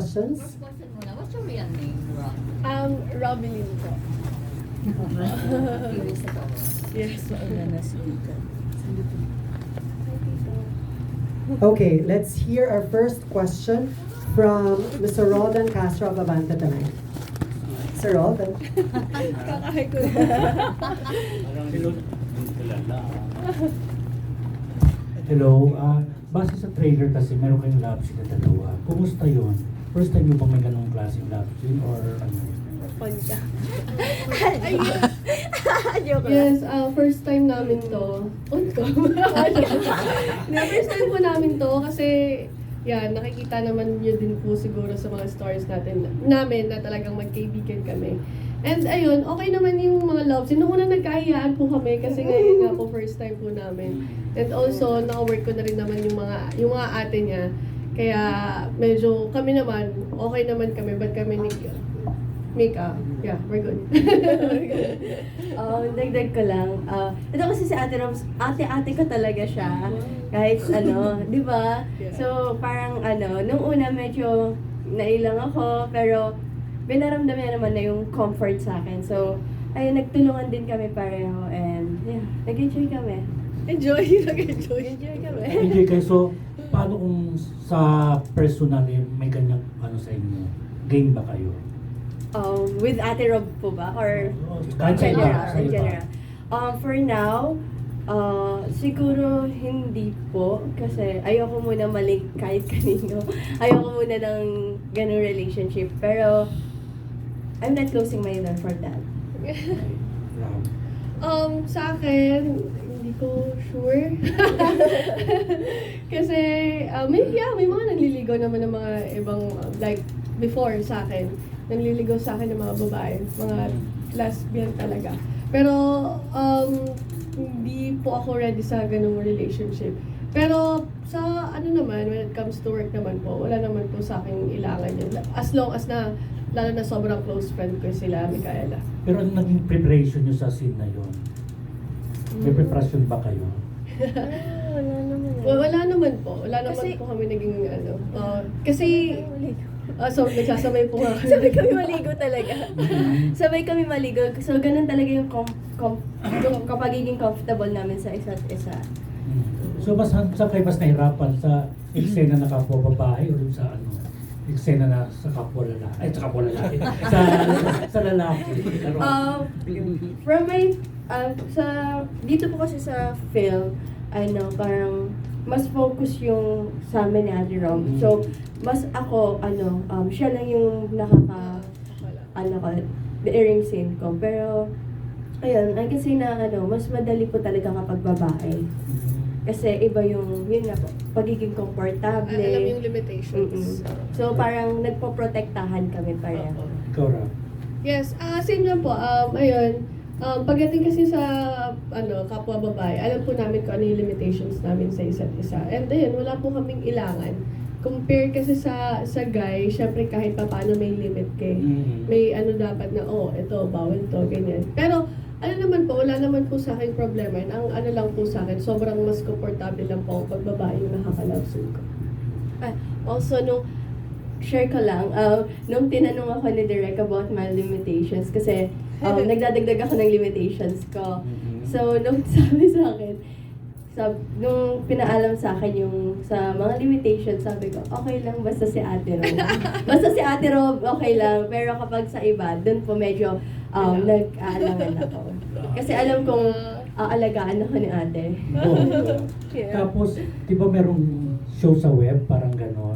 questions? First question muna, what's your real name, Rob? Um, Robin po. Curious ako. Yes. Okay, let's hear our first question from Mr. Roldan Castro of Avante Tonight. Sir Roldan. Kakahay ko. Hello, ah base sa trailer kasi meron kayong love scene na dalawa. Kumusta yun? First time nyo bang may ganong klaseng love scene or ano? Lang. Yes, uh, first time namin to. On ko. Na first time po namin to kasi yan, nakikita naman nyo din po siguro sa mga stories natin namin na talagang magkaibigan kami. And ayun, okay naman yung mga love scene. Noong una nagkahiyaan po kami kasi ngayon nga po first time po namin. And also, naka-work ko na rin naman yung mga, yung mga ate niya. Kaya medyo kami naman, okay naman kami, but kami make up. Yeah, we're good. Oh, dagdag ko lang. Ah, ito kasi si Ate Robs, ate-ate ko talaga siya. Kahit ano, di ba? Yeah. So, parang ano, nung una medyo nailang ako, pero binaramdam niya naman na yung comfort sa akin. So, ayun, nagtulungan din kami pareho and yeah, nag-enjoy kami. Enjoy, nag-enjoy. Enjoy kami. Enjoy kayo. So, paano kung sa personal eh, may ganyang ano sa inyo? Game ba kayo? Um, with Ate Rob po ba? Or Kahit sa iba, general, sa in iba. general. Um, for now, uh, siguro hindi po kasi ayoko muna malik kahit kanino. Ayoko muna ng ganung relationship. Pero, I'm not closing my door for that. Um, sa akin, ko sure. Kasi, uh, may, yeah, may mga nanliligaw naman ng mga ibang, uh, like, before sa akin, nanliligaw sa akin ng mga babae, mga lesbian talaga. Pero, um, hindi po ako ready sa ganung relationship. Pero, sa ano naman, when it comes to work naman po, wala naman po sa akin ilangan yun. As long as na, lalo na sobrang close friend ko sila, Micaela. Pero naging preparation nyo sa scene na yun? May preparation ba kayo? Wala naman. Well, wala naman po. Wala naman Kasi- po kami naging ano. uh, kasi, ah so, nagsasabay po nga kami. Sabay kami maligo talaga. Sabay kami maligo. So, ganun talaga yung, com- com- yung kapagiging comfortable namin sa isa't isa. So, mas sa kayo mas nahirapan sa eksena na kapwa babae o sa ano? Eksena na sa kapwa lalaki. Ay, sa kapwa lalaki. sa, sa lalaki. Pero, Um, from my, uh, sa, dito po kasi sa film, ano, parang, mas focus yung sa amin ni Ate Rom. Mm. So, mas ako, ano, um, siya lang yung nakaka, ano ko, bearing scene ko. Pero, ayun, ay kasi na, ano, mas madali po talaga kapag babae. Kasi iba yung, yun nga po, pagiging komportable. Alam yung limitations. Mm-mm. So, parang nagpo-protektahan kami pareho. Ikaw, Rob. Yes, ah same lang po. Um, ayun, um, pagdating kasi sa ano, kapwa babae, alam po namin kung ano yung limitations namin sa isa't isa. And ayun, wala po kaming ilangan. Compare kasi sa sa guy, syempre kahit pa paano may limit kay. Mm. May ano dapat na, oh, ito, bawal to, ganyan. Pero, ano naman po, wala naman po sa akin problema. yun. Ang ano lang po sa akin, sobrang mas komportable lang po pag babae yung nakakalabsun ko. Ah, also, nung share ko lang, uh, nung tinanong ako ni Direk about my limitations, kasi um, nagdadagdag ako ng limitations ko. Mhm. So, nung sabi sa akin, sab, nung pinaalam sa akin yung sa mga limitations, sabi ko, okay lang basta si Ate Rob. basta si Ate Rob, okay lang. Pero kapag sa iba, dun po medyo um, nag-aalangan ako. Kasi alam kong aalagaan ako ni ate. Oo. Yeah. Tapos, di ba merong show sa web, parang gano'n?